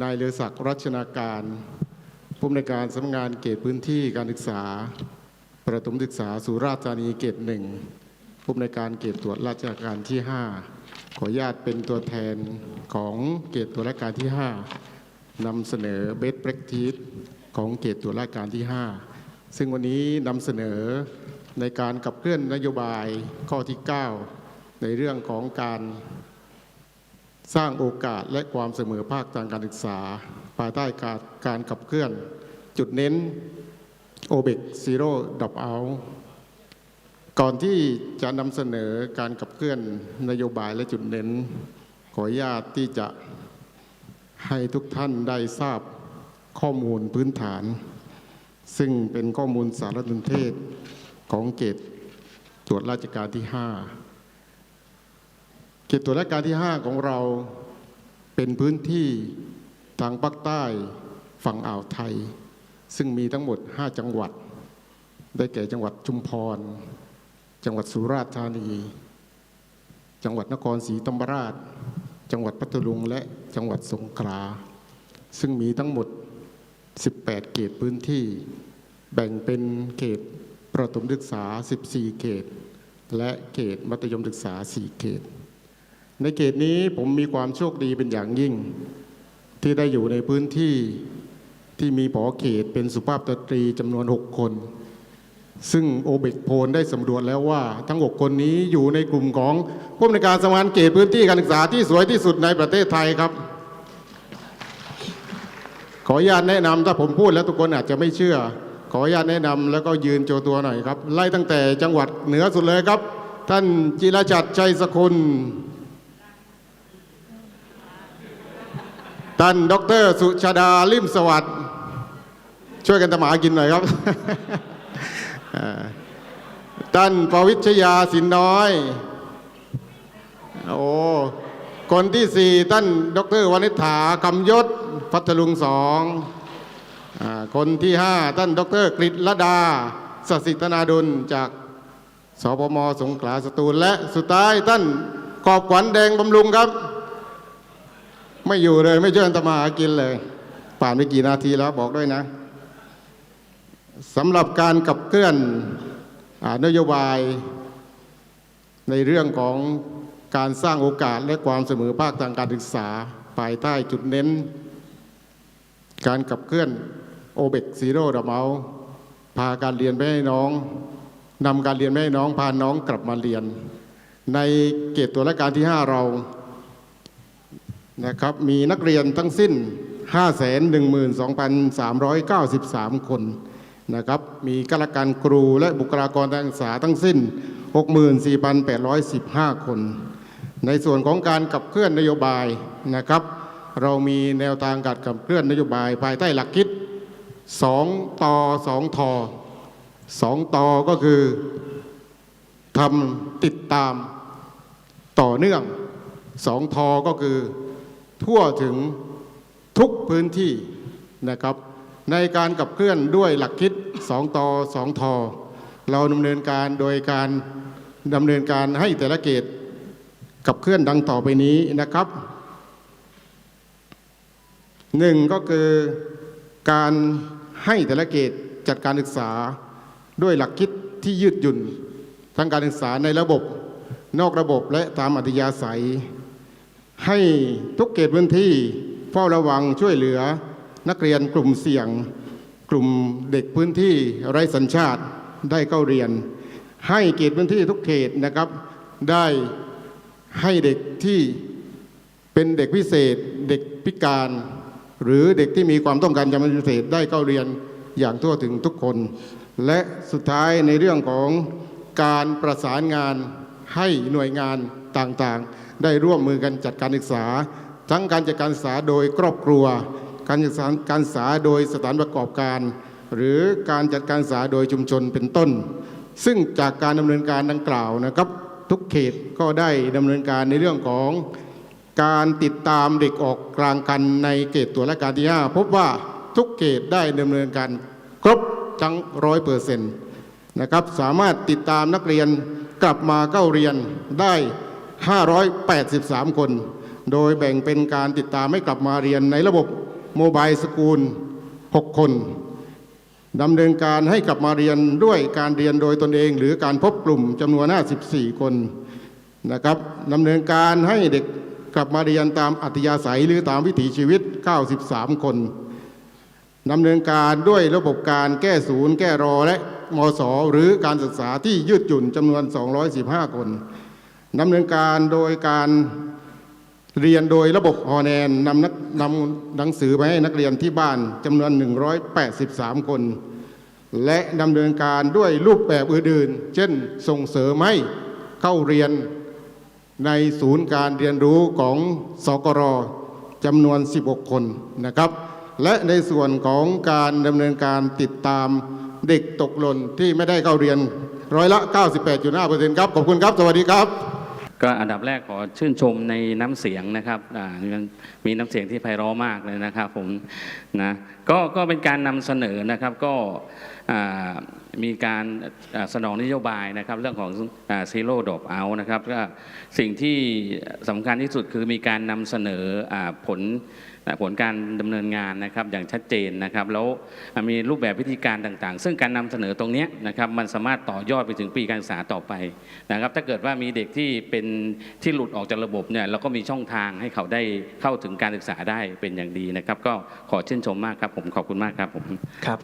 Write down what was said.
นายเลอศักดิ์รัชนาการผู้อำนวยการสำนักงานเขตพื้นที่การศึกษา ประถมศึกษาสุราษฎร์ธานีเขตหนึ่งผู้อำนวยการเขตตรวจราชการที่ 5 ขออนุญาตเป็นตัวแทนของเขตตรวจราชการที่ 5นำเสนอเบส practice ของเขตตรวจราชการที่ 5 ซึ่งวันนี้นำเสนอในการขับเคลื่อนนโยบายข้อที่ 9 ในเรื่องของการ สร้างโอกาสและความเสมอภาคทางการศึกษา ภายใต้การการขับเคลื่อน จุดเน้น o b e c Zero Drop Out ก่อนที่จะนำเสนอการขับเคลื่อนนโยบายและจุดเน้น ขออนุญาตที่จะให้ทุกท่านได้ทราบข้อมูลพื้นฐาน ซึ่งเป็นข้อมูลสารสนเทศของเกตตรวจราชการที่ 5 ขตตรวราชการที่ 5 ของเราเป็นพื้นที่ทางภาคใต้ฝั่งอ่าวไทย ซึ่งมีทั้งหมด 5 จังหวัด ได้แก่จังหวัดชุมพร จังหวัดสุราษฎร์ธานี จังหวัดนครศรีธรรมราช จังหวัดพัทลุงและจังหวัดสงขลาซึ่งมีทั้งหมด 18 เขตพื้นที่ แบ่งเป็นเขตประถมศึกษา 14 เขต และเขตมัธยมศึกษา 4 เขต ในเขตนี้ผมมีความโชคดีเป็นอย่างยิ่ง ที่ได้อยู่ในพื้นที่ที่มีผอเขตเป็นสุภาพสตรีจำนวน 6 คน ซึ่งโอเบกโพลได้สำรวจแล้วว่า ทั้ง 6 คนนี้อยู่ในกลุ่มของผู้อำนวยการสำนักงานเขตพื้นที่การศึกษาที่สวยที่สุดในประเทศไทยครับ ขออนุญาตแนะนำถ้าผมพูดแล้วทุกคนอาจจะไม่เชื่อ ขออนุญาตแนะนำแล้วก็ยืนโจตัวหน่อยครับ ไล่ตั้งแต่จังหวัดเหนือสุดเลยครับ ท่านจิรชัดชัยสกุล ท่านดรสุชาดาลิมสวัสดิ์ช่วยกันทำหมากินหน่อยครับท่านประวิชยาสินน้อย โอ้คนที่สี่ท่านดรวณิษฐาคำยศพัทลุงสองอคนที่ห้าท่านดรกฤษละดาสสิธนาดุลจากสพมสงขลาสตูลและสุดท้ายท่านกอบขวัญแดงบำรุงครับ ไม่อยู่เลย ไม่ช่วยกันทำมาหากินเลย ผ่านไปกี่นาทีแล้วบอกด้วยนะสำหรับการขับเคลื่อนอนโยบายในเรื่องของการสร้างโอกาสและความเสมอภาคทางการศึกษา ภายใต้จุดเน้น การขับเคลื่อนโอเบกซีโร่ดอเอาพาการเรียนไปให้น้องนำการเรียนไปให้น้องพาน้องกลับมาเรียน ในเกตตัวและการที่ 5 เรา นะครับมีนักเรียนทั้งสิ้น 512,393 คนนะครับมีข้าราชการครูและบุคลากรทางศึกษาทั้งสิ้น 64,815 คน ในส่วนของการขับเคลื่อนนโยบายนะครับ เรามีแนวทางการขับเคลื่อนนโยบายภายใต้หลักคิด 2 ต่อ 2 ทอ 2 ต่อก็คือทำติดตามต่อเนื่อง 2 ทอก็คือ ทั่วถึงทุกพื้นที่นะครับ ในการขับเคลื่อนด้วยหลักคิด 2 ต่อ 2 ทอ เราดำเนินการโดยการดำเนินการให้แต่ละเกตขับเคลื่อนดังต่อไปนี้นะครับหนึ่งก็คือการให้แต่ละเกตจัดการศึกษาด้วยหลักคิดที่ยืดหยุ่นทั้งการศึกษาในระบบ นอกระบบและตามอัธยาศัย ให้ทุกเขตพื้นที่เฝ้าระวังช่วยเหลือนักเรียนกลุ่มเสี่ยง กลุ่มเด็กพื้นที่ไร้สัญชาติได้เข้าเรียน ให้เขตพื้นที่ทุกเขตนะครับ ได้ให้เด็กที่เป็นเด็กพิเศษ เด็กพิการ หรือเด็กที่มีความต้องการจำเป็นพิเศษได้เข้าเรียนอย่างทั่วถึงทุกคน และสุดท้ายในเรื่องของการประสานงานให้หน่วยงาน ต่างๆ ได้ร่วมมือกันจัดการศึกษา ทั้งการจัดการศึกษาโดยครอบครัว การจัดการศึกษาโดยสถานประกอบการ หรือการจัดการศึกษาโดยชุมชนเป็นต้น ซึ่งจากการดำเนินการดังกล่าวนะครับ ทุกเขตก็ได้ดำเนินการในเรื่องของการติดตามเด็กออกกลางกันในเขตตัวและการที่ 5 พบว่าทุกเขตได้ดำเนินการครบทั้งร้อยเปอร์เซ็นต์นะครับสามารถติดตามนักเรียนกลับมาเข้าเรียนได้ 583 คน โดยแบ่งเป็นการติดตามให้กลับมาเรียนในระบบโมบายสกูล 6 คนดำเนินการให้กลับมาเรียนด้วยการเรียนโดยตนเอง หรือการพบกลุ่มจำนวน 54 คนนะครับดำเนินการให้เด็กกลับมาเรียนตามอัธยาศัยหรือตามวิถีชีวิต 93 คนดำเนินการด้วยระบบการแก้ศูนย์ แก้รอและมศหรือการศึกษาที่ยืดหยุ่นจำนวน 215 คน ดำเนินการโดยการเรียนโดยระบบฮอนแนนนำนักนำหนังสือไปให้นักเรียนที่บ้านจำนวน 183 คน และดำเนินการด้วยรูปแบบอื่นๆ เช่นส่งเสริมให้เข้าเรียนในศูนย์การเรียนรู้ของสกรจำนวน 16 คนนะครับ และในส่วนของการดำเนินการติดตามเด็กตกหล่นที่ไม่ได้เข้าเรียนร้อยละ 98.5%ครับ ขอบคุณครับ สวัสดีครับ ก็อันดับแรกขอชื่นชมในน้ำเสียงนะครับมีน้ำเสียงที่ไพเราะมากเลยนะครับผมนะก็ก็เป็นการนำเสนอนะครับก็ มีการสนองนโยบายนะครับเรื่องของซีโร่ดอกเอานะครับก็สิ่งที่สำคัญที่สุดคือมีการนำเสนอผลผลการดำเนินงานนะครับอย่างชัดเจนนะครับแล้วมีรูปแบบวิธีการต่างๆ ซึ่งการนำเสนอตรงนี้นะครับมันสามารถต่อยอดไปถึงปีการศึกษาต่อไปนะครับถ้าเกิดว่ามีเด็กที่เป็นที่หลุดออกจากระบบเนี่ยเราก็มีช่องทางให้เขาได้เข้าถึงการศึกษาได้เป็นอย่างดีนะครับ ก็ขอชื่นชมมากครับผมขอบคุณมากครับผมครับ